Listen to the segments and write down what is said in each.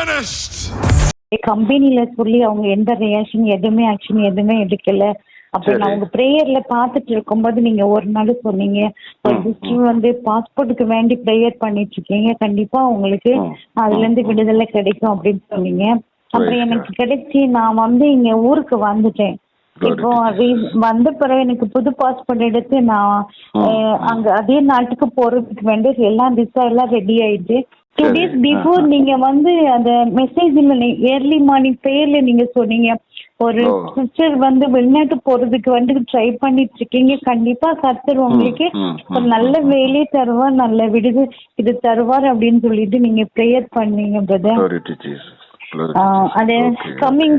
finished. கம்பெனில சொல்லி அவங்க எந்த ரியாக்ஷன் எதுவுமே ஆக்ஷன் எதுவுமே எடுக்கல. அப்ப உங்க பிரேயர்ல பாத்துட்டு இருக்கும்போது நீங்க ஒரு நாள் சொன்னீங்க. சிஸ்டர் வந்து பாஸ்போர்ட்டுக்கு வேண்டி பிரேயர் பண்ணிட்டு இருக்கீங்க. கண்டிப்பா உங்களுக்கு அதுல இருந்து விடுதலை கிடைக்கும் அப்படின்னு சொன்னீங்க. அப்புறம் எனக்கு கிடைச்சி நான் வந்து இங்க ஊருக்கு வந்துட்டேன். இப்போ வந்த பிறகு எனக்கு புது பாஸ்போர்ட் எடுத்து நான் அங்க அதே நாட்டுக்கு போறதுக்கு வேண்டி எல்லாம் விசா எல்லாம் ரெடி ஆயிடுச்சு டூ. Days before. நீங்க வந்து அந்த மெசேஜ்ல ஏர்லி மார்னிங் ப்ரேயர்ல நீங்க சொன்னீங்க ஒரு. சிஸ்டர் வந்து வெளிநாட்டு போறதுக்கு வந்து ட்ரை பண்ணிட்டு இருக்கீங்க கண்டிப்பா கர்த்தர் உங்களுக்கு ஒரு நல்ல வேலையை தருவார் நல்ல விடுது இது தருவார் அப்படின்னு சொல்லிட்டு நீங்க ப்ரேயர் பண்ணீங்க பிரதர். அது கம்மிங்.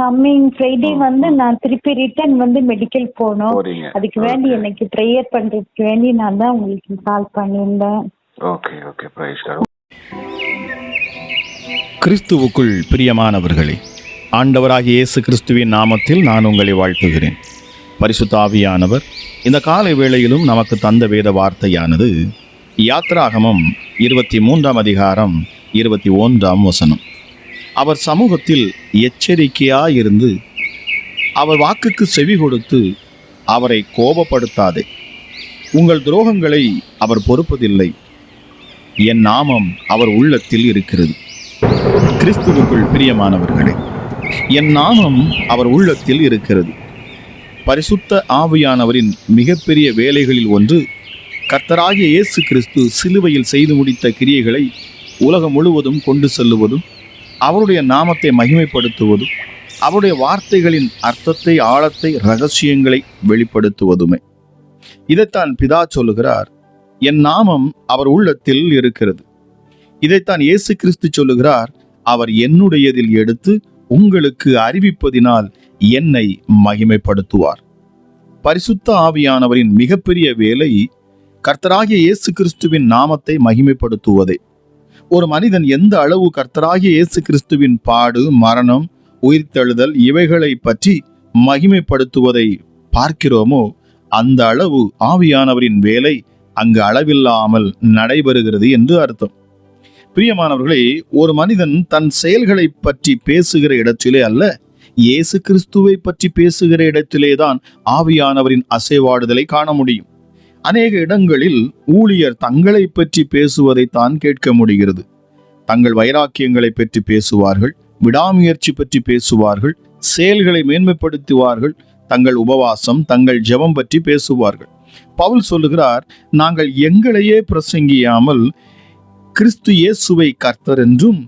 கம்மிங் ஃப்ரைடே வந்து. நான் திருப்பி ரிட்டர்ன் வந்து மெடிக்கல் போறீங்க. அதுக்கு வேண்டி. எனக்கு ப்ரேயர் பண்றதுக்கு வேண்டி நான் தான் உங்களுக்கு கால் பண்ணியிருந்தேன் okay. Praise God. கிறிஸ்துவுக்குள் பிரியமானவர்களே ஆண்டவராகிய இயேசு கிறிஸ்துவின் நாமத்தில் நான் உங்களை வாழ்த்துகிறேன். பரிசுத்தாவியானவர் இந்த காலை வேளையிலும் நமக்கு தந்த வேத வார்த்தையானது யாத்ராகமம் இருபத்தி மூன்றாம் அதிகாரம் இருபத்தி ஒன்றாம் வசனம். அவர் சமூகத்தில் எச்சரிக்கையாயிருந்து அவர் வாக்குக்கு செவி கொடுத்து அவரை கோபப்படுத்தாதே. உங்கள் துரோகங்களை அவர் பொறுப்பதில்லை. என் நாமம் அவர் உள்ளத்தில் இருக்கிறது. கிறிஸ்துவுக்குள் பிரியமானவர்களே என் நாமம் அவர் உள்ளத்தில் இருக்கிறது. பரிசுத்த ஆவியானவரின் மிகப்பெரிய வேலைகளில் ஒன்று கர்த்தராகிய இயேசு கிறிஸ்து சிலுவையில் செய்து முடித்த கிரியைகளை உலகம் முழுவதும் கொண்டு செல்லுவதும் அவருடைய நாமத்தை மகிமைப்படுத்துவதும் அவருடைய வார்த்தைகளின் அர்த்தத்தை ஆழத்தை ரகசியங்களை வெளிப்படுத்துவதுமே. இதைத்தான் பிதா சொல்லுகிறார் என் நாமம் அவர் உள்ளத்தில் இருக்கிறது. இதைத்தான் இயேசு கிறிஸ்து சொல்லுகிறார் அவர் என்னுடையதில் எடுத்து உங்களுக்கு அறிவிப்பதினால் என்னை மகிமைப்படுத்துவார். பரிசுத்த ஆவியானவரின் மிகப்பெரிய வேலை கர்த்தராகிய இயேசு கிறிஸ்துவின் நாமத்தை மகிமைப்படுத்துவதே. ஒரு மனிதன் எந்த அளவு கர்த்தராகிய இயேசு கிறிஸ்துவின் பாடு மரணம் உயிர்த்தெழுதல் இவைகளை பற்றி மகிமைப்படுத்துவதை பார்க்கிறோமோ அந்த அளவு ஆவியானவரின் வேலை அங்கு அளவில்லாமல் நடைபெறுகிறது என்று அர்த்தம். பிரியமானவர்களே ஒரு மனிதன் தன் செயல்களை பற்றி பேசுகிற இடத்திலே அல்ல இயேசு கிறிஸ்துவை பற்றி பேசுகிற இடத்திலே தான் ஆவியானவரின் அசைவாடுதலை காண முடியும். அநேக இடங்களில் ஊழியர் தங்களை பற்றி பேசுவதை தான் கேட்க முடிகிறது. தங்கள் வைராக்கியங்களை பற்றி பேசுவார்கள் விடாமுயற்சி பற்றி பேசுவார்கள் செயல்களை மேன்மைப்படுத்துவார்கள் தங்கள் உபவாசம் தங்கள் ஜெபம் பற்றி பேசுவார்கள். பவுல் சொல்லுகிறார் நாங்கள் எங்களையே பிரசங்கியாமல் கிறிஸ்து இயேசுவை கர்த்தர் என்றும்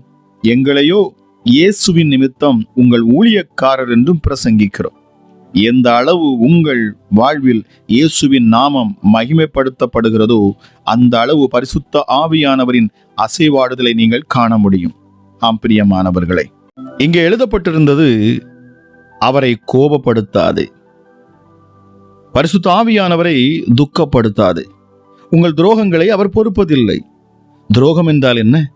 எங்களையோ இயேசுவின் நிமித்தம் உங்கள் ஊழியக்காரர் என்றும் பிரசங்கிக்கிறோம். எந்த அளவு உங்கள் வாழ்வில் இயேசுவின் நாமம் மகிமைப்படுத்தப்படுகிறதோ அந்த அளவு பரிசுத்த ஆவியானவரின் அசைவாடுதலை நீங்கள் காண முடியும். ஆம் பிரியமானவர்களை இங்கே எழுதப்பட்டிருந்தது அவரை கோபப்படுத்தாதே. பரிசு தாவியானவரை துக்கப்படுத்தாது. உங்கள் துரோகங்களை அவர் பொறுப்பதில்லை. துரோகம் என்றால் என்ன?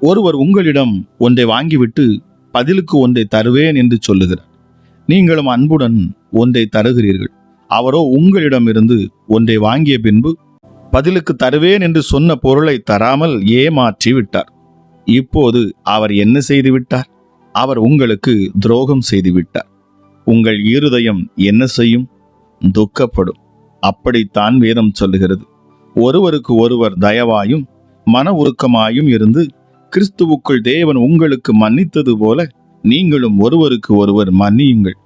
ஒருவர் உங்களிடம் ஒன்றை வாங்கிவிட்டு பதிலுக்கு ஒன்றை தருவேன் என்று சொல்லுகிறார். நீங்களும் அன்புடன் ஒன்றை தருகிறீர்கள். அவரோ உங்களிடமிருந்து ஒன்றை வாங்கிய பின்பு பதிலுக்கு தருவேன் என்று சொன்ன பொருளை தராமல் ஏமாற்றி விட்டார். இப்போது அவர் என்ன செய்து விட்டார்? அவர் உங்களுக்கு துரோகம் செய்து விட்டார். உங்கள் இருதயம் என்ன செய்யும்? துக்கப்படும். அப்படித்தான் வேதம் சொல்லுகிறது. ஒருவருக்கு ஒருவர் தயவாயும் மன உருக்கமாயும் இருந்து கிறிஸ்துவுக்குள் தேவன் உங்களுக்கு மன்னித்தது போல நீங்களும் ஒருவருக்கு ஒருவர் மன்னியுங்கள்.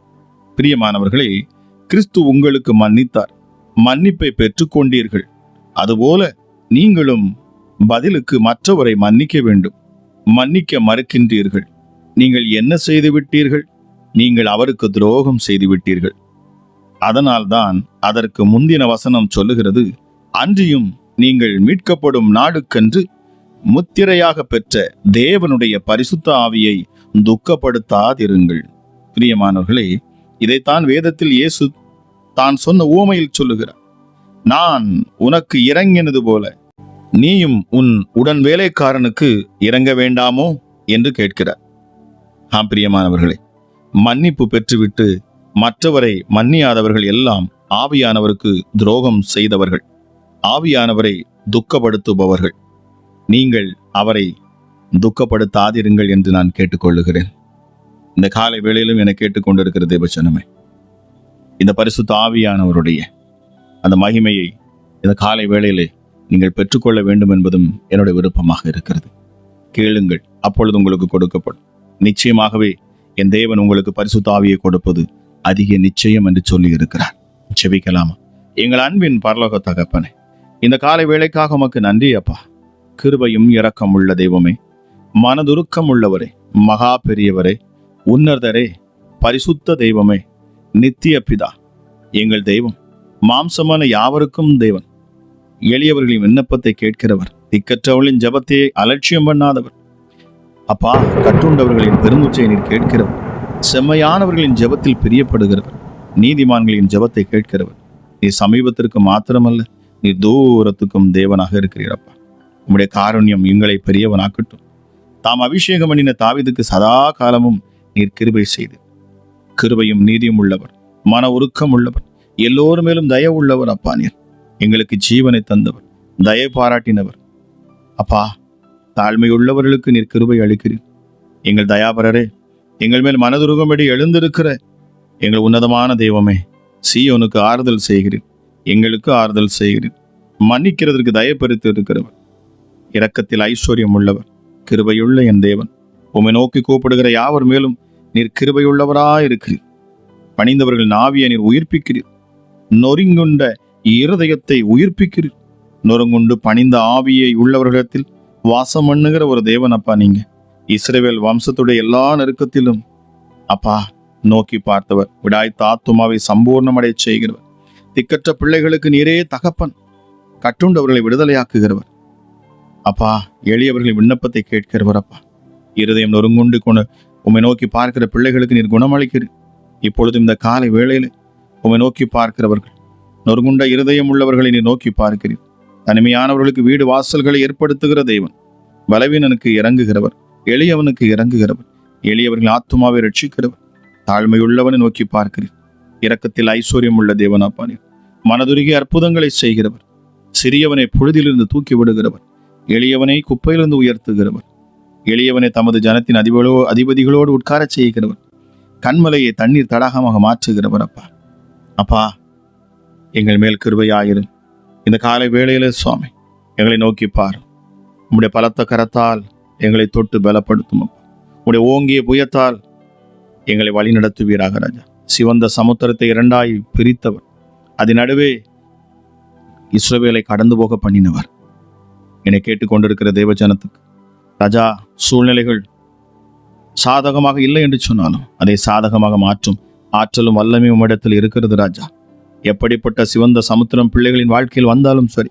பிரியமானவர்களே கிறிஸ்து உங்களுக்கு மன்னித்தார். மன்னிப்பை பெற்றுக்கொண்டீர்கள். அதுபோல நீங்களும் பதிலுக்கு மற்றவரை மன்னிக்க வேண்டும். மன்னிக்க மறுக்கின்றீர்கள். நீங்கள் என்ன செய்துவிட்டீர்கள்? நீங்கள் அவருக்கு துரோகம் செய்து விட்டீர்கள் அதனால்தான் அதற்கு முந்தின வசனம் சொல்லுகிறது அன்றியும் நீங்கள் மீட்கப்படும் நாடுக்கென்று முத்திரையாக பெற்ற தேவனுடைய பரிசுத்த ஆவியை துக்கப்படுத்தாதிருங்கள். பிரியமானவர்களே இதைத்தான் வேதத்தில் இயேசு தான் சொன்ன ஊமையில் சொல்லுகிறார் நான் உனக்கு இறங்கினது போல நீயும் உன் உடன் வேலைக்காரனுக்கு இறங்க வேண்டாமோ? என்று கேட்கிறார். ஆம் பிரியமானவர்களே மன்னிப்பு பெற்றுவிட்டு மற்றவரை மன்னியாதவர்கள் எல்லாம் ஆவியானவருக்கு துரோகம் செய்தவர்கள். ஆவியானவரை துக்கப்படுத்துபவர்கள். நீங்கள் அவரை துக்கப்படுத்தாதிருங்கள் என்று நான் கேட்டுக்கொள்ளுகிறேன். இந்த காலை வேளையிலும் என கேட்டுக்கொண்டிருக்கிற தேவச்சனமே இந்த பரிசுத்த ஆவியானவருடைய அந்த மகிமையை இந்த காலை வேளையிலே நீங்கள் பெற்றுக்கொள்ள வேண்டும் என்பதும் என்னுடைய விருப்பமாக இருக்கிறது. கேளுங்கள் அப்பொழுது உங்களுக்கு கொடுக்கப்படும். நிச்சயமாகவே என் தேவன் உங்களுக்கு பரிசுத்த ஆவியை கொடுப்பது அதிக நிச்சயம் என்று சொல்லி இருக்கிறார் செபிக்கலாமா? எங்கள் அன்பின் பரலோக தகப்பனே இந்த காலை வேலைக்காக உமக்கு நன்றி அப்பா. கிருபையும் இரக்கம் உள்ள தெய்வமே மனதுருக்கம் உள்ளவரே மகா பெரியவரே உன்னதரே பரிசுத்த தெய்வமே நித்திய பிதா எங்கள் தெய்வம் மாம்சமான யாவருக்கும் தெய்வன். எளியவர்களின் விண்ணப்பத்தை கேட்கிறவர் திக்கற்றவர்களின் ஜபத்தையே அலட்சியம் பண்ணாதவர். அப்பா கட்டுண்டவர்களின் பெருமூச்சை நீர் கேட்கிறவர். செம்மையானவர்களின் ஜெபத்தில் பிரியப்படுகிறவர் நீதிமான்களின் ஜெபத்தை கேட்கிறவர். நீ சமீபத்திற்கு மாத்திரமல்ல நீ தூரத்துக்கும் தேவனாக இருக்கிறீரப்பா. உம்முடைய காருண்யம் எங்களை பெரியவனாக்கட்டும். தாம் அபிஷேகம் பண்ணின தாவிதுக்கு சதா காலமும் நீர் கிருபை செய்து. கிருபையும் நீதியும் உள்ளவர் மன உருக்கம் உள்ளவர் எல்லோரும் மேலும் தய உள்ளவர் அப்பா நீர். எங்களுக்கு ஜீவனை தந்தவர் தயை பாராட்டினவர். அப்பா தாழ்மையுள்ளவர்களுக்கு நீர் கிருபை அளிக்கிறீர். எங்கள் தயாபரரே எங்கள் மேல் மனதுருகும்படி எழுந்திருக்கிற எங்கள் உன்னதமான தெய்வமே சீயோனுக்கு ஆறுதல் செய்கிறீர். எங்களுக்கு ஆறுதல் செய்கிறீர். மன்னிக்கிறதற்கு தயப்பறித்து இருக்கிறவர். இரக்கத்தில் ஐஸ்வர்யம் உள்ளவர் கிருபையுள்ள என் தேவன். உம்மை நோக்கி கூப்பிடுகிற யாவர் மேலும் நீர் கிருபையுள்ளவராயிருக்கிறீர். பணிந்தவர்கள் நாவியை நீர் உயிர்ப்பிக்கிறீர். நொறுங்குண்ட இருதயத்தை உயிர்ப்பிக்கிறீர். நொறுங்குண்டு பணிந்த ஆவியை உள்ளவர்களிடத்தில் வாசம் பண்ணுகிற ஒரு தேவன் அப்பா நீங்கள் இஸ்ரேவேல் வம்சத்துடைய எல்லா நெருக்கத்திலும் அப்பா நோக்கி பார்த்தவர். விடாய் தாத்துமாவை சம்பூர்ணமடையச் செய்கிறவர். திக்கற்ற பிள்ளைகளுக்கு நீரே தகப்பன். கட்டுண்டவர்களை விடுதலையாக்குகிறவர். அப்பா எளியவர்களின் விண்ணப்பத்தை கேட்கிறவர் அப்பா. இருதயம் நொறுங்குண்டு கொண்டு உம்மை நோக்கி பார்க்கிற பிள்ளைகளுக்கு நீர் குணமளிக்கிறீர். இப்பொழுது இந்த காலை வேளையில் உம்மை நோக்கி பார்க்கிறவர்கள் நொறுங்குண்ட இருதயம் உள்ளவர்களை நீர் நோக்கி பார்க்கிறீர். தனிமையானவர்களுக்கு வீடு வாசல்களை ஏற்படுத்துகிற தெய்வன் பலவீனனுக்கு இறங்குகிறவர். எளியவனுக்கு இறங்குகிறவர் எளியவர்கள் ஆத்துமாவை ரட்சிக்கிறவன் தாழ்மையுள்ளவனை நோக்கி பார்க்கிறேன். இரக்கத்தில் ஐஸ்வர்யம் உள்ள தேவனாப்பானீர் மனதுருகி அற்புதங்களை செய்கிறவர். சிறியவனை பொழுதிலிருந்து தூக்கி விடுகிறவர். எளியவனை குப்பையிலிருந்து உயர்த்துகிறவர். எளியவனை தமது ஜனத்தின் அதிபலோ அதிபதிகளோடு உட்காரச் செய்கிறவர். கண்மலையை தண்ணீர் தடாகமாக மாற்றுகிறவர் அப்பா. அப்பா எங்கள் மேல் கிருபையாயிரும் இந்த காலை வேளையில சுவாமி எங்களை நோக்கி பார் உம்முடைய பலத்த கரத்தால் எங்களை தொட்டு பலப்படுத்தும் உடைய ஓங்கிய புயத்தால் எங்களை வழி நடத்துவீராக ராஜா. சிவந்த சமுத்திரத்தை இரண்டாய் பிரித்தவர். அதன் நடுவே இஸ்ரோவேலை கடந்து போக பண்ணினவர். என்னை கேட்டுக்கொண்டிருக்கிற தேவஜனத்துக்கு ராஜா சூழ்நிலைகள் சாதகமாக இல்லை என்று சொன்னாலும் அதை சாதகமாக மாற்றும் ஆற்றலும் வல்லமை உம்மிடத்தில் இருக்கிறது ராஜா. எப்படிப்பட்ட சிவந்த சமுத்திரம் பிள்ளைகளின் வாழ்க்கையில் வந்தாலும் சரி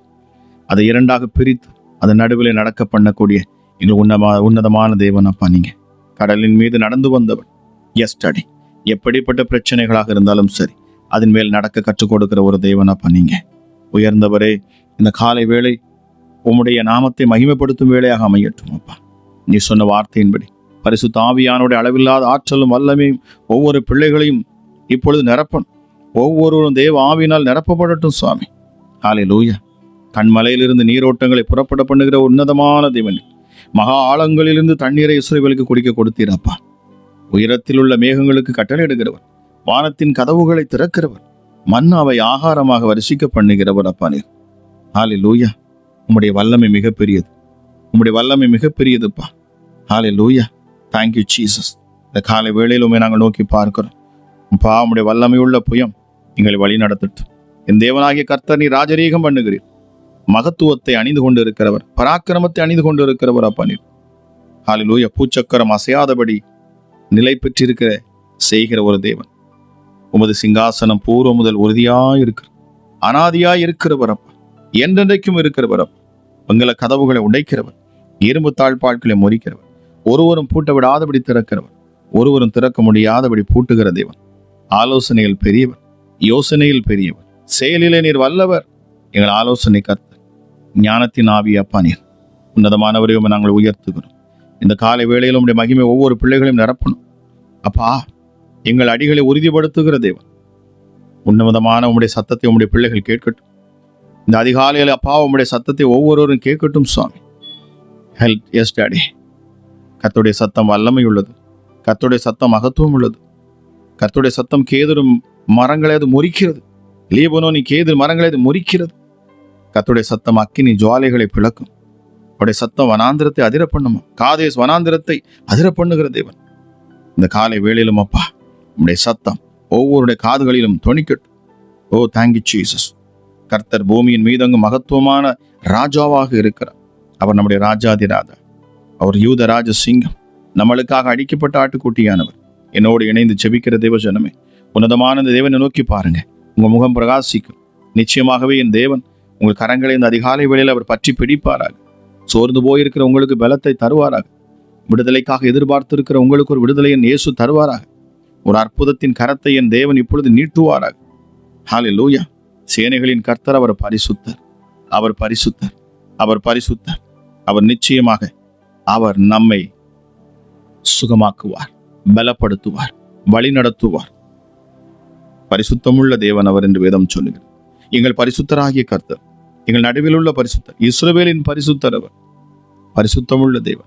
அதை இரண்டாக பிரித்து அதன் நடுவில் நடக்க பண்ணக்கூடிய இன்னும் உன்னமா உன்னதமான தேவன் அப்பா நீங்க. கடலின் மீது நடந்து வந்தவன். எஸ்டடி எப்படிப்பட்ட பிரச்சனைகளாக இருந்தாலும் சரி அதன் மேல் நடக்க கற்றுக் கொடுக்கிற ஒரு தேவன் அப்பா நீங்க. உயர்ந்தவரே இந்த காலை வேளை உம்முடைய நாமத்தை மகிமைப்படுத்தும் வேளையாக அமையட்டும் அப்பா. நீ சொன்ன வார்த்தையின்படி பரிசு தாவியானுடைய அளவில்லாத ஆற்றலும் வல்லமையும் ஒவ்வொரு பிள்ளைகளையும் இப்பொழுது நிரப்பன் ஒவ்வொருவரும் தேவ ஆவியினால் நிரப்பப்படட்டும் சுவாமி. காலை லூயா கண்மலையிலிருந்து நீரோட்டங்களை புறப்பட பண்ணுகிற உன்னதமான தேவன் மகா ஆழங்களிலிருந்து தண்ணீரை இஸ்ரவேலுக்கு குடிக்க கொடுத்தீரப்பா. உயரத்தில் உள்ள மேகங்களுக்கு கட்டளையிடுகிறவர் வானத்தின் கதவுகளை திறக்கிறவர் மன்னாவை ஆகாரமாக வரிசிக்க பண்ணுகிறவர் அப்பா நீர். ஹாலே லூயா உம்முடைய வல்லமை மிகப்பெரியது. உம்முடைய வல்லமை மிகப்பெரியதுப்பா. ஹாலே லூயா தேங்க்யூ ஜீசஸ் இந்த காலை வேளையில் உண்மை நாங்கள் நோக்கி பார்க்கிறோம். பா உம்முடைய வல்லமையுள்ள புயம் எங்களை வழி நடத்தட்டும். என் தேவனாகிய கர்த்தர் நீ ராஜரீகம் பண்ணுகிறீர். மகத்துவத்தை அணிந்து கொண்டு இருக்கிறவர் பராக்கிரமத்தை அணிந்து கொண்டு இருக்கிறவர் அப்பா நீர். ஹாலே பூச்சக்கரம் அசையாதபடி நிலை பெற்றிருக்கிற செய்கிற ஒரு தேவன். உமது சிங்காசனம் பூர்வ முதல் உறுதியாய் இருக்கிற அனாதியாய் இருக்கிறவர் அப்பா. என்றென்றைக்கும் இருக்கிறவர் அப்பா. உங்களை கதவுகளை உடைக்கிறவர் இரும்பு தாழ்பாட்களை முறிக்கிறவர் ஒருவரும் பூட்ட விடாதபடி திறக்கிறவர் ஒருவரும் திறக்க முடியாதபடி பூட்டுகிற தேவன். ஆலோசனையில் பெரியவர் யோசனையில் பெரியவர் செயலிலே நீர் வல்லவர். எங்கள் ஆலோசனை கத்த ஞானத்தின் ஆவி அப்பா நீர். உன்னதமானவரை உம்மை நாங்கள் உயர்த்துகிறோம். இந்த காலை வேளையில் உடைய மகிமை ஒவ்வொரு பிள்ளைகளையும் நிரப்பணும். அப்பா எங்கள் அடிகளை உறுதிப்படுத்துகிற தேவன். உன்னதமான உம்முடைய சத்தத்தை உம்முடைய பிள்ளைகள் கேட்கட்டும். இந்த அதிகாலையில் அப்பா உம்முடைய சத்தத்தை ஒவ்வொருவரும் கேட்கட்டும் சுவாமி. ஹெல்ப் எஸ் டாடி கத்துடைய சத்தம் வல்லமை உள்ளது கத்துடைய சத்தம் மகத்துவம் உள்ளது கத்துடைய சத்தம் கேதுரும் மரங்களை அது முறிக்கிறது. லீபனோனி கேது மரங்களை அது முறிக்கிறது. கத்துடைய சத்தம் அக்கினி ஜுவாலைகளை பிளக்கும். அவருடைய சத்தம் வனாந்திரத்தை அதிர பண்ணுமா? காதேஸ் வனாந்திரத்தை அதிர பண்ணுகிற தேவன். இந்த காலை வேளையிலும் அப்பா உடைய சத்தம் ஒவ்வொருடைய காதுகளிலும் தொனிக்கட்டும் ஓ தேங்க்யூ ஜீசஸ் கர்த்தர் பூமியின் மீதங்கு மகத்துவமான ராஜாவாக இருக்கிறார். அவர் நம்முடைய ராஜாதிராஜா அவர் யூத ராஜ சிங்கம். நம்மளுக்காக அடிக்கப்பட்ட ஆட்டுக்குட்டியானவர். என்னோடு இணைந்து ஜெபிக்கிற தேவஜனமே உன்னதமான இந்த தேவனை நோக்கி பாருங்க. உங்க முகம் பிரகாசிக்கும். நிச்சயமாகவே என் தேவன் உங்கள் கரங்களை இந்த அதிகாலை வேளையில் அவர் பற்றி பிடிப்பாராக. சோர்ந்து போயிருக்கிற உங்களுக்கு பலத்தை தருவாராக. விடுதலைக்காக எதிர்பார்த்திருக்கிற உங்களுக்கு ஒரு விடுதலையின் இயேசு தருவாராக. ஒரு அற்புதத்தின் கரத்தை என் தேவன் இப்பொழுது நீட்டுவாராக. ஹாலே லூயா சேனைகளின் கர்த்தர் அவர் பரிசுத்தர். அவர் பரிசுத்தர். அவர் பரிசுத்தர். அவர் நிச்சயமாக அவர் நம்மை சுகமாக்குவார் பலப்படுத்துவார் வழிநடத்துவார். பரிசுத்தமுள்ள தேவன் அவர் என்று வேதம் சொல்லுகிறார் எங்கள் பரிசுத்தராகிய கர்த்தர் எங்கள் நடுவில் உள்ள பரிசுத்தர் இஸ்ரவேலின் பரிசுத்தர் அவர். பரிசுத்தமுள்ள தேவன்.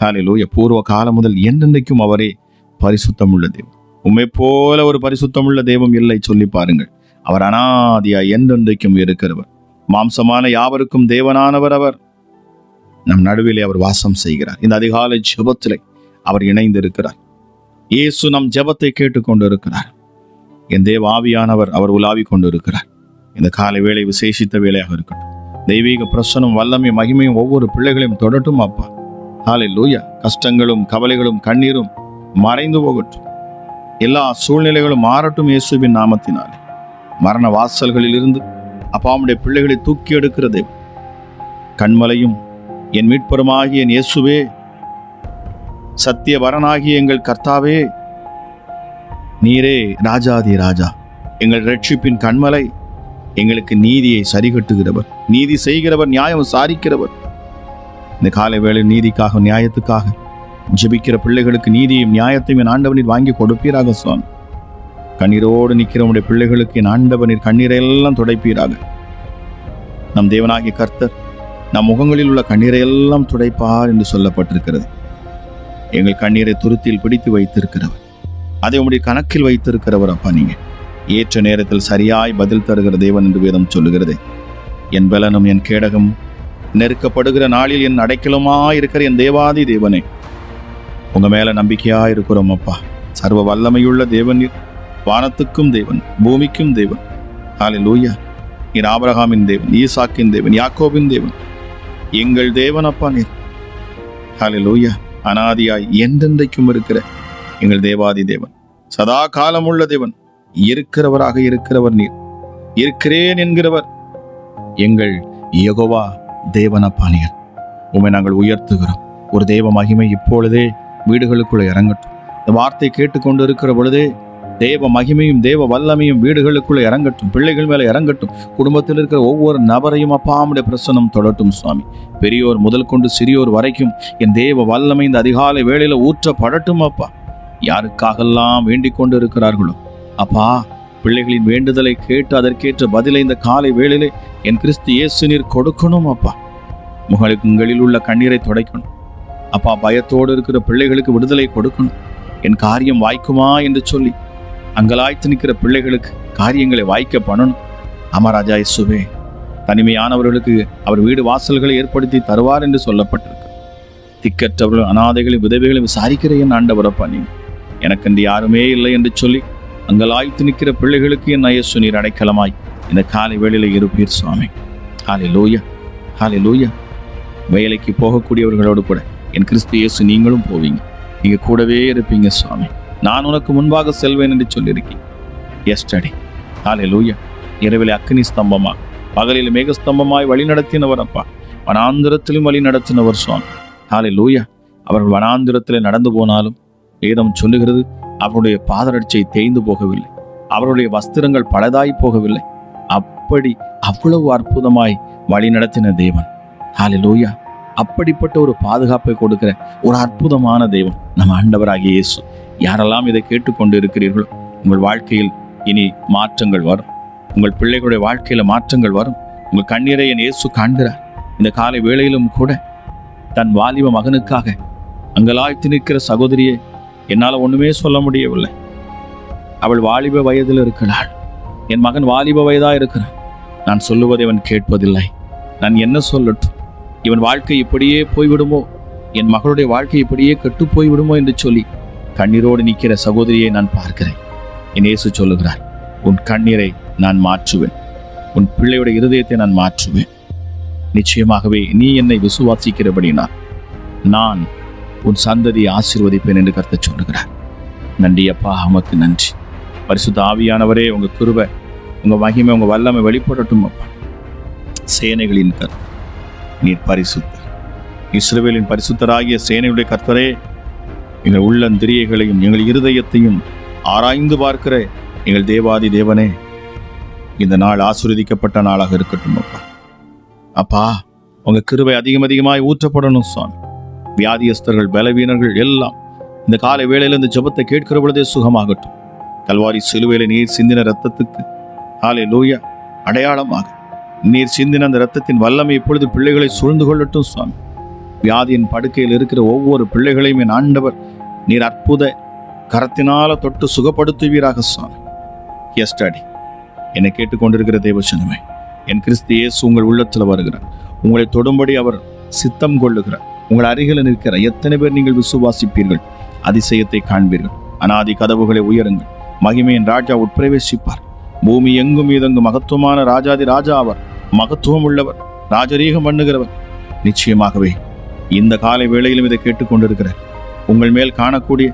ஹாலிலூய பூர்வ காலம் முதல் என்றென்றைக்கும் அவரே பரிசுத்தமுள்ள தேவன். உண்மை போல ஒரு பரிசுத்தமுள்ள தெய்வம் இல்லை சொல்லி பாருங்கள். அவர் அனாதியா என்றென்றைக்கும் இருக்கிறவர். மாம்சமான யாவருக்கும் தேவனானவர் அவர். நம் நடுவிலே அவர் வாசம் செய்கிறார். இந்த அதிகாலை ஜெபத்திலே அவர் இணைந்திருக்கிறார். இயேசு நம் ஜெபத்தை கேட்டுக்கொண்டிருக்கிறார். என் தேவ ஆவியானவர் அவர் உலாவிக் கொண்டிருக்கிறார். இந்த காலை வேலை விசேஷித்த வேலையாக இருக்கட்டும். தெய்வீக பிரசனம் வல்லமை மகிமையும் ஒவ்வொரு பிள்ளைகளையும் தொடட்டும் அப்பா. காலை லூயா கஷ்டங்களும் கவலைகளும் கண்ணீரும் மறைந்து போகட்டும். எல்லா சூழ்நிலைகளும் மாறட்டும் இயேசுவின் நாமத்தினாலே. மரண வாசல்களில் இருந்து அப்பாவுடைய பிள்ளைகளை தூக்கி எடுக்கிற கண்மலையும் என் மீட்பருமாகிய என் இயேசுவே சத்திய வரனாகிய எங்கள் கர்த்தாவே நீரே ராஜாதி ராஜா. எங்கள் ரட்சிப்பின் கண்மலை எங்களுக்கு நீதியை சரிகட்டுகிறவர். நீதி செய்கிறவர் நியாயம் சாரிக்கிறவர் இந்த காலை வேளை நீதிக்காக நியாயத்துக்காக ஜெபிக்கிற பிள்ளைகளுக்கு நீதியையும் நியாயத்தையும் என் ஆண்டவனில் வாங்கி கொடுப்பீராக சுவாமி. கண்ணீரோடு நிற்கிற உடைய பிள்ளைகளுக்கு என் ஆண்டவனில் கண்ணீரையெல்லாம் துடைப்பீராக. நம் தேவனாகிய கர்த்தர் நம் முகங்களில் உள்ள கண்ணீரை எல்லாம் துடைப்பார் என்று சொல்லப்பட்டிருக்கிறது. எங்கள் கண்ணீரை துருத்தில் பிடித்து வைத்திருக்கிறவர். அதை உங்களுடைய கணக்கில் வைத்திருக்கிறவர் அப்பா நீங்கள் ஏற்ற நேரத்தில் சரியாய் பதில் தருகிற தேவன் என்று வேதம் சொல்லுகிறது. என் பலனும் என் கேடகம் நெருக்கப்படுகிற நாளில் என் அடைக்கலமாக இருக்கிற என் தேவாதி தேவனே. உங்க மேல நம்பிக்கையாக இருக்கிறோம் அப்பா. சர்வ வல்லமையுள்ள தேவன் நீர். வானத்துக்கும் தேவன் பூமிக்கும் தேவன். ஹாலே லூயா நீர் ஆபரகாமின் தேவன் ஈசாக்கின் தேவன் யாக்கோபின் தேவன். எங்கள் தேவன் அப்பா நீர். ஹாலே லூயா அனாதியாய் எந்தெந்தைக்கும் இருக்கிற எங்கள் தேவாதி தேவன். சதா காலமுள்ள தேவன். இருக்கிறவராக இருக்கிறவர் நீர். இருக்கிறேன் என்கிறவர். எங்கள் யகோவா தேவனப்பா உண்மை நாங்கள் உயர்த்துகிறோம். ஒரு தேவ மகிமை இப்பொழுதே வீடுகளுக்குள்ளே இறங்கட்டும். இந்த வார்த்தை கேட்டுக்கொண்டு இருக்கிற பொழுதே தேவ மகிமையும் தேவ வல்லமையும் வீடுகளுக்குள்ளே இறங்கட்டும். பிள்ளைகள் மேலே இறங்கட்டும். குடும்பத்தில் இருக்கிற ஒவ்வொரு நபரையும் அப்பாமுடைய பிரசனம் தொடட்டும் சுவாமி. பெரியோர் முதல் கொண்டு சிறியோர் வரைக்கும் என் தேவ வல்லமை இந்த அதிகாலை வேளையில ஊற்றப்படட்டும் அப்பா. யாருக்காகெல்லாம் வேண்டிக் கொண்டு இருக்கிறார்களோ? அப்பா பிள்ளைகளின் வேண்டுதலை கேட்டு அதற்கேற்ற பதிலை இந்த காலை வேளையிலே என் கிறிஸ்து இயேசு நீர் கொடுக்கணும் அப்பா. முகங்களில் உள்ள கண்ணீரை துடைக்கணும். அப்பா பயத்தோடு இருக்கிற பிள்ளைகளுக்கு விடுதலை கொடுக்கணும். என் காரியம் வாய்க்குமா என்று சொல்லி அங்கலாய்த்து நிற்கிற பிள்ளைகளுக்கு காரியங்களை வாய்க்க பண்ணணும். அமராஜா இசுவே தனிமையானவர்களுக்கு அவர் வீடு வாசல்களை ஏற்படுத்தி தருவார் என்று சொல்லப்பட்டிருக்கு. திக்கற்றவர்கள் அனாதைகளையும் விதவைகளையும் விசாரிக்கிற என் ஆண்டவரப்பா நீங்க எனக்கென்று யாருமே இல்லை என்று சொல்லி அங்கலாய்த்து நிற்கிற பிள்ளைகளுக்கு என் ஐயசு நீர் அடைக்கலமாய். இந்த காலை வேளையில் இருப்பீர் சுவாமி. ஹாலே லூயா ஹாலே லூயா வேலைக்கு போகக்கூடியவர்களோடு கூட என் கிறிஸ்து இயேசு நீங்களும் போவீங்க. நீங்கள் கூடவே இருப்பீங்க சுவாமி. நான் உனக்கு முன்பாக செல்வேன் என்று சொல்லியிருக்கேன் எஸ்டடி ஹாலே லூயா இரவிலே அக்னி ஸ்தம்பமா. பகலில் மேகஸ்தம்பமாய் வழி நடத்தினவர் அப்பா. வனாந்திரத்திலும் வழி நடத்தினவர் சுவாமி. ஹாலே லூயா அவர்கள் வனாந்திரத்தில் நடந்து போனாலும் வேதம் சொல்லுகிறது அவருடைய பாதரட்சை தேய்ந்து போகவில்லை. அவருடைய வஸ்திரங்கள் பலதாய் போகவில்லை. அப்படி அவ்வளவு அற்புதமாய் வழி நடத்தின தேவன். ஹாலே லூயா அப்படிப்பட்ட ஒரு பாதுகாப்பை கொடுக்கிற ஒரு அற்புதமான தெய்வம் நம்ம ஆண்டவராகிய இயேசு. யாரெல்லாம் இதை கேட்டுக்கொண்டு இருக்கிறீர்களோ உங்கள் வாழ்க்கையில் இனி மாற்றங்கள் வரும். உங்கள் பிள்ளைகளுடைய வாழ்க்கையில் மாற்றங்கள் வரும். உங்கள் கண்ணீரை என் இயேசு காண்கிறார். இந்த காலை வேளையிலும் கூட தன் வாலிப மகனுக்காக அங்கலாய்த்து நிற்கிற சகோதரியை என்னால் ஒன்றுமே சொல்ல முடியவில்லை. அவள் வாலிப வயதில் இருக்கிறாள். என் மகன் வாலிப வயதாக இருக்கிறான். நான் சொல்லுவதை அவன் கேட்பதில்லை. நான் என்ன சொல்லட்டும்? இவன் வாழ்க்கை இப்படியே போய்விடுமோ? என் மகளுடைய வாழ்க்கை இப்படியே கெட்டு போய்விடுமோ என்று சொல்லி கண்ணீரோடு நிற்கிற சகோதரியை நான் பார்க்கிறேன். என் இயேசு சொல்லுகிறார் உன் கண்ணீரை நான் மாற்றுவேன். உன் பிள்ளையோட இருதயத்தை நான் மாற்றுவேன். நிச்சயமாகவே நீ என்னை விசுவாசிக்கிறபடினா நான் உன் சந்ததியை ஆசீர்வதிப்பேன் என்று கருத்து சொல்லுகிறார். நன்றி அப்பா உமக்கு நன்றி. பரிசுத்த ஆவியானவரே உங்கள் குருவை உங்கள் மகிமை உங்கள் வல்லமை வெளிப்படட்டும் அப்பா. சேனைகளின் கர் நீர் பரிசுத்தர். இஸ்ரேவேலின் பரிசுத்தராகிய சேனையுடைய கர்த்தரே எங்கள் உள்ளந்திரியைகளையும் எங்கள் இருதயத்தையும் ஆராய்ந்து பார்க்கிற எங்கள் தேவாதி தேவனே இந்த நாள் ஆசிர்வதிக்கப்பட்ட நாளாக இருக்கட்டும் அப்பா. அப்பா உங்கள் கிருவை அதிகம் அதிகமாய் ஊற்றப்படணும் சுவாமி. வியாதியஸ்தர்கள் பலவீனர்கள் எல்லாம் இந்த காலை வேளையில் இந்த ஜெபத்தை கேட்கிற பொழுதே சுகமாகட்டும். கல்வாரி சிலுவையில நீர் சிந்தின ரத்தத்துக்கு ஆலே லூயா அடையாளமாக. நீர் சிந்தின அந்த ரத்தத்தின் வல்லமை இப்பொழுது பிள்ளைகளை சூழ்ந்து கொள்ளட்டும் சுவாமி. வியாதியின் படுக்கையில் இருக்கிற ஒவ்வொரு பிள்ளைகளையும் என் ஆண்டவர் நீர் அற்புத கரத்தினால தொட்டு சுகப்படுத்துவீராக சுவாமி. எஸ் டாடி என்னை கேட்டுக்கொண்டிருக்கிற தேவசனமே என் கிறிஸ்து இயேசு உங்கள் உள்ளத்தில் வருகிறார். உங்களை தொடும்படி அவர் சித்தம் கொள்ளுகிறார். உங்கள் அருகில் நிற்கிற எத்தனை பேர் நீங்கள் விசுவாசிப்பீர்கள்? அதிசயத்தை காண்பீர்கள். அனாதி கதவுகளை உயருங்கள். மகிமையின் ராஜா உட்பிரவேசிப்பார். பூமி எங்கும் இதங்கும் மகத்துவமான ராஜாதி ராஜா அவர் மகத்துவம் உள்ளவர் ராஜரீகம் பண்ணுகிறவர். நிச்சயமாகவே இந்த காலை வேளையிலும் இதை கேட்டுக்கொண்டிருக்கிற உங்கள் மேல் காணக்கூடிய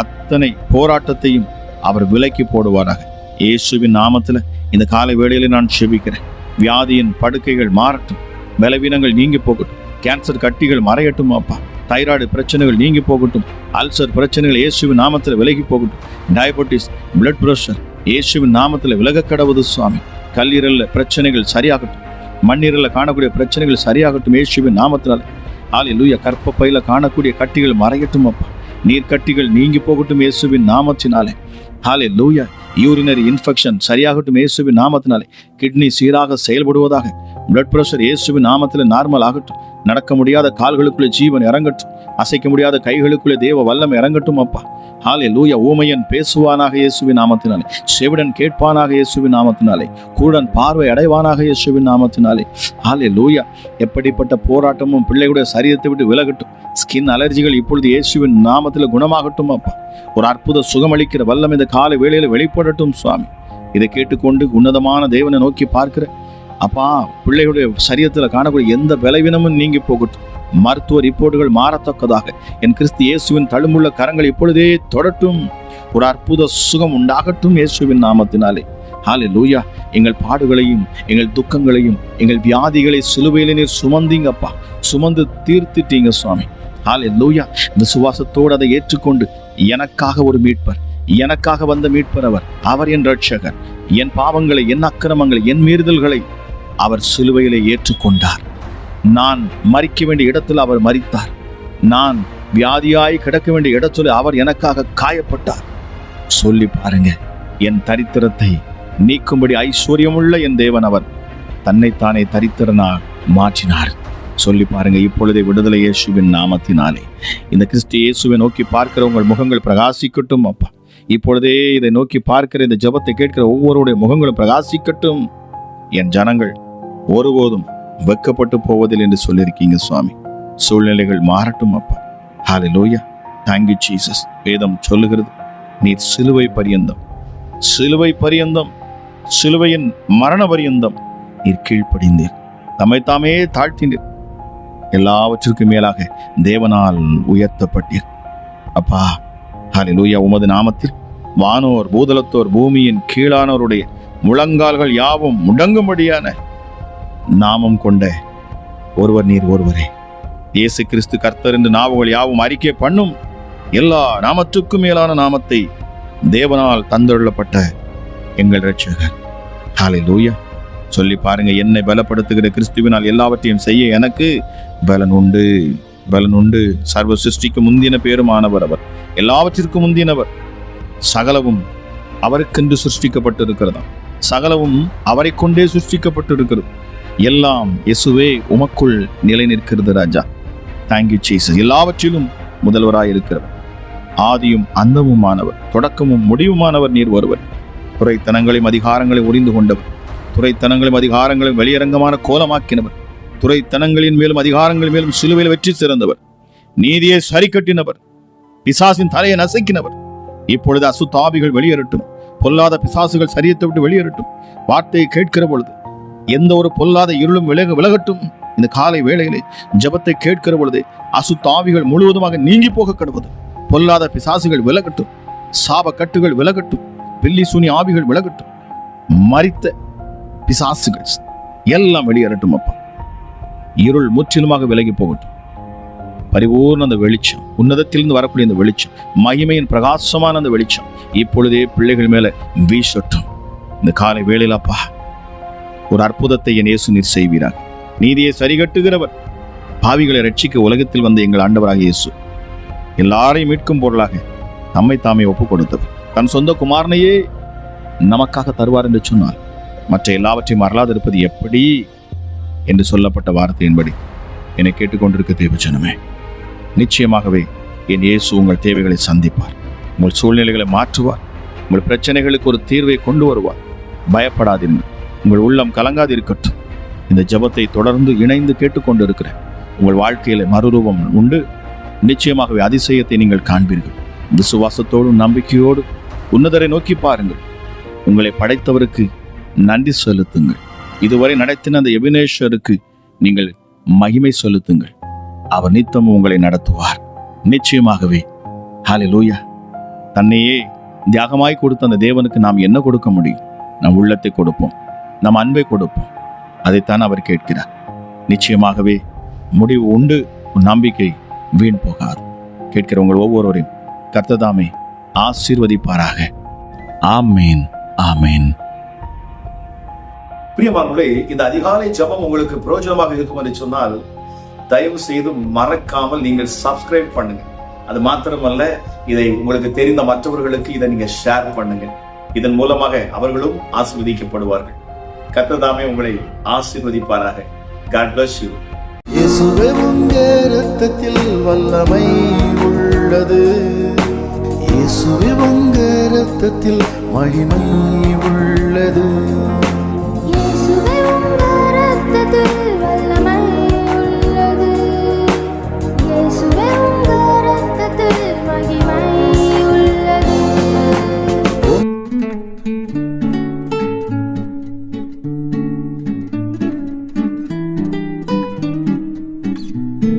அத்தனை போராட்டத்தையும் அவர் விலக்கி போடுவாராக. இயேசுவின் நாமத்தில் இந்த காலை வேளையில நான் செபிக்கிறேன். வியாதியின் படுக்கைகள் மாறட்டும். பலவீனங்கள் நீங்கி போகட்டும். கேன்சர் கட்டிகள் மறையட்டும் அப்பா தைராய்டு பிரச்சனைகள் நீங்கி போகட்டும். அல்சர் பிரச்சனைகள் இயேசுவின் நாமத்தில் விலகி போகட்டும். டயபெட்டிஸ் பிளட் ப்ரெஷர் இயேசுவின் நாமத்தில் விலக கடவுது சுவாமி. கல்லீரல்ல பிரச்சனைகள் சரியாகட்டும். மண்ணீரலில் காணக்கூடிய பிரச்சனைகள் சரியாகட்டும் இயேசுவின் நாமத்தினால. லூய கற்ப கற்பப்பையில காணக்கூடிய கட்டிகள் மறையட்டும் அப்பா நீர் கட்டிகள் நீங்கி போகட்டும் இயேசுவின் நாமத்தினாலே. ஹாலே லூயா யூரினரி இன்ஃபெக்ஷன் சரியாகட்டும் இயேசுவின் நாமத்தினாலே. கிட்னி சீராக செயல்படுவதாக. பிளட் பிரஷர் இயேசுவின் நாமத்தில் நார்மல் ஆகட்டும். நடக்க முடியாத கால்களுக்குள்ளே ஜீவன் இறங்கட்டும். அசைக்க முடியாத கைகளுக்குள்ளே தேவ வல்லம் இறங்கட்டும் அப்பா. ஹாலே லூயா ஊமையன் பேசுவானாக இயேசுவின் நாமத்தினாலே. செவிடன் கேட்பானாக இயேசுவின் நாமத்தினாலே. கூடன் பார்வை அடைவானாக இயேசுவின் நாமத்தினாலே. ஹாலே லூயா எப்படிப்பட்ட போராட்டமும் பிள்ளைகளுடைய சரீரத்தை விட்டு விலகட்டும். ஸ்கின் அலர்ஜிகள் இப்பொழுது இயேசுவின் நாமத்தில் குணமாகட்டும் அப்பா. ஒரு அற்புத சுகமளிக்கிற வல்லம் இந்த காலை வேளையில் வெளிப்படட்டும் சுவாமி. இதை கேட்டுக்கொண்டு உன்னதமான தேவனை நோக்கி பார்க்கிற அப்பா பிள்ளைகளுடைய சரீரத்தில் காணக்கூடிய எந்த பலவீனமும் நீங்கி போகட்டும். மருத்துவ ரிப்போர்ட்டுகள் மாறத்தக்கதாக. என் கிறிஸ்து இயேசுவின் தழும்புள்ள கரங்கள் இப்பொழுதே தொடட்டும். ஒரு அற்புத சுகம் உண்டாகட்டும் இயேசுவின் நாமத்தினாலே. ஹாலே லூயா எங்கள் பாடுகளையும் எங்கள் துக்கங்களையும் எங்கள் வியாதிகளை சிலுவையில நீர் சுமந்தீங்கப்பா. சுமந்து தீர்த்துட்டீங்க சுவாமி. ஹாலே லூயா விசுவாசத்தோடு அதை ஏற்றுக்கொண்டு எனக்காக ஒரு மீட்பர் எனக்காக வந்த மீட்பர் அவர். அவர் என் ரட்சகர் என் பாவங்களை என் அக்கிரமங்களை என் மீறுதல்களை அவர் சிலுவையிலே ஏற்றுக்கொண்டார். நான் மறிக்க வேண்டிய இடத்தில் அவர் மறித்தார் நான் வியாதியாய் கிடக்க வேண்டிய இடத்தில் அவர் எனக்காக காயப்பட்டார். சொல்லி பாருங்க என் தரித்திரத்தை நீக்கும்படி ஐஸ்வர்யமுள்ள என் தேவன் அவர் தன்னைத்தானே தரித்திரனா மாற்றினார். சொல்லி பாருங்க இப்பொழுதே விடுதலை இயேசுவின் நாமத்தினாலே. இந்த கிறிஸ்து இயேசுவை நோக்கி பார்க்கிற உங்கள் முகங்கள் பிரகாசிக்கட்டும் அப்பா. இப்பொழுதே இதை நோக்கி பார்க்கிற இந்த ஜெபத்தை கேட்கிற ஒவ்வொருடைய முகங்களும் பிரகாசிக்கட்டும். என் ஜனங்கள் ஒருபோதும் வெக்கப்பட்டு போவதில் என்று சொல்லியிருக்கீங்க சுவாமி. சூழ்நிலைகள் மாறட்டும் அப்பா. ஹாலே லோயா தேங்க்யூ ஜீசஸ் வேதம் சொல்லுகிறது நீர் சிலுவை பரியந்தம் சிலுவை பரியந்தம் சிலுவையின் மரண பரியந்தம் நீர் கீழ்ப்படிந்தீர். தம்மை தாமே தாழ்த்தினீர். எல்லாவற்றிற்கும் மேலாக தேவனால் உயர்த்தப்பட்டீர். அப்பா ஹalleluya உமது நாமத்தில் வானோர் பூதலத்தோர் பூமியின் கீழானோருடைய முழங்கால்கள் யாவும் முடங்கும்படியான நாமம் கொண்ட ஒருவர் நீர் ஒருவரே. இயேசு கிறிஸ்து கர்த்தர் என்று நாவுகள் யாவும் அறிக்கை பண்ணும் எல்லா நாமத்துக்கும் மேலான நாமத்தை தேவனால் தந்தொள்ளப்பட்ட எங்கள் ரட்சகர் ஹalleluya. சொல்லி பாருங்க என்னை பலப்படுத்துகிற கிறிஸ்துவினால் எல்லாவற்றையும் செய்ய எனக்கு பலன் உண்டு பலன் உண்டு. சர்வ சிருஷ்டிக்கு முந்தின பேருமானவர் அவர் எல்லாவற்றிற்கும் முந்தினவர். சகலவும் அவருக்கென்று சிருஷ்டிக்கப்பட்டிருக்கிறதா சகலவும் அவரை கொண்டே சிருஷ்டிக்கப்பட்டிருக்கிறது எல்லாம் இயேசுவே உமக்குள் நிலை நிற்கிறது ராஜா தேங்க்யூ ஜீசஸ் எல்லாவற்றிலும் முதல்வராய் இருக்கிறவர். ஆதியும் அந்தமுமானவர் தொடக்கமும் முடிவுமானவர் நீர் ஒருவர். துறைத்தனங்களையும் அதிகாரங்களையும் உறிந்து கொண்டவர். துறைத்தனங்களையும் அதிகாரங்களையும் வெளியரங்கமான கோலமாக்கினவர். துறைத்தனங்களின் மேலும் அதிகாரங்களின் மேலும் சிலுவையில் வெற்றி சிறந்தவர். நீதியை சரி கட்டினவர் பிசாசின் தலையை நசைக்கினவர். இப்பொழுது அசுத்தாபிகள் வெளியேறட்டும் பொல்லாத பிசாசுகள் சரியத்தை விட்டு வெளியேறட்டும் வார்த்தையை கேட்கிற பொழுது எந்த ஒரு பொல்லாத இருளும் விலக விலகட்டும். இந்த காலை வேளையிலே ஜபத்தை கேட்கிற பொழுது அசுத்தாவிகள் முழுவதுமாக நீங்கி போக கடுவது பொல்லாத பிசாசுகள் விலகட்டும். சாப கட்டுகள் விலகட்டும். பில்லி சுனி ஆவிகள் விலகட்டும். மறித்த பிசாசுகள் எல்லாம் வெளியேறட்டும் அப்பா. இருள் முற்றிலுமாக விலகி போகட்டும். பரிபூர்ண அந்த வெளிச்சம் உன்னதத்திலிருந்து வரக்கூடிய அந்த வெளிச்சம் மகிமையின் பிரகாசமான அந்த வெளிச்சம் இப்பொழுதே பிள்ளைகள் மேல வீசட்டும். இந்த காலை வேலையிலப்பா ஒரு அற்புதத்தை என் இயேசு நீர் செய்வீராக. நீதியை சரிகட்டுகிறவர். பாவிகளை ரட்சிக்க உலகத்தில் வந்த எங்கள் ஆண்டவராக இயேசு. எல்லாரையும் மீட்கும் பொருளாக நம்மை தாமே ஒப்பு கொடுத்தவர் தன் சொந்த குமாரனையே நமக்காக தருவார் என்று சொன்னார் மற்ற எல்லாவற்றையும் மறலாதிருப்பது எப்படி என்று சொல்லப்பட்ட வார்த்தையின்படி என்னை கேட்டுக்கொண்டிருக்க தேவச்சனமே நிச்சயமாகவே என் இயேசு உங்கள் தேவைகளை சந்திப்பார். உங்கள் சூழ்நிலைகளை மாற்றுவார். உங்கள் பிரச்சனைகளுக்கு ஒரு தீர்வை கொண்டு வருவார். பயப்படாதீர்கள் உங்கள் உள்ளம் கலங்காதிருக்கட்டும். இந்த ஜெபத்தை தொடர்ந்து இணைந்து கேட்டுக்கொண்டு இருக்கிறேன் உங்கள் வாழ்க்கையில மறுரூபம் உண்டு. நிச்சயமாகவே அதிசயத்தை நீங்கள் காண்பீர்கள். விசுவாசத்தோடும் நம்பிக்கையோடும் உன்னதரை நோக்கி பாருங்கள். உங்களை படைத்தவருக்கு நன்றி செலுத்துங்கள். இதுவரை நடத்தின அந்த எபினேஸ்வருக்கு நீங்கள் மகிமை செலுத்துங்கள். அவர் நித்தமும் உங்களை நடத்துவார். நிச்சயமாகவே. ஹாலே லூயா தன்னையே தியாகமாய் கொடுத்த அந்த தேவனுக்கு நாம் என்ன கொடுக்க முடியும்? நம் உள்ளத்தை கொடுப்போம். நம் அன்பை கொடுப்போம். அதைத்தான் அவர் கேட்கிறார். நிச்சயமாகவே முடிவு உண்டு நம்பிக்கை வீண் போகாது. கேட்கிற உங்கள் ஒவ்வொருவரையும் கர்த்ததாமே ஆசீர்வதிப்பாராக. ஆமேன் ஆமேன். பிரியமானே இந்த அதிகாலை ஜெபம் உங்களுக்கு பிரயோஜனமாக இருக்கும் என்று சொன்னால் தயவு செய்து மறக்காமல் நீங்கள் சப்ஸ்கிரைப் பண்ணுங்க. அது மாத்திரமல்ல இதை உங்களுக்கு தெரிந்த மற்றவர்களுக்கு இதை நீங்க ஷேர் பண்ணுங்க. இதன் மூலமாக அவர்களும் ஆசிர்வதிக்கப்படுவார்கள். கத்ததாமே உங்களை ஆசீர்வதிப்பாராக. காட் பிளஸ் யூ இயேசுவே வல்லமை உள்ளது. இயேசுவே உங்க இரத்தத்தில் மகிமை உள்ளது.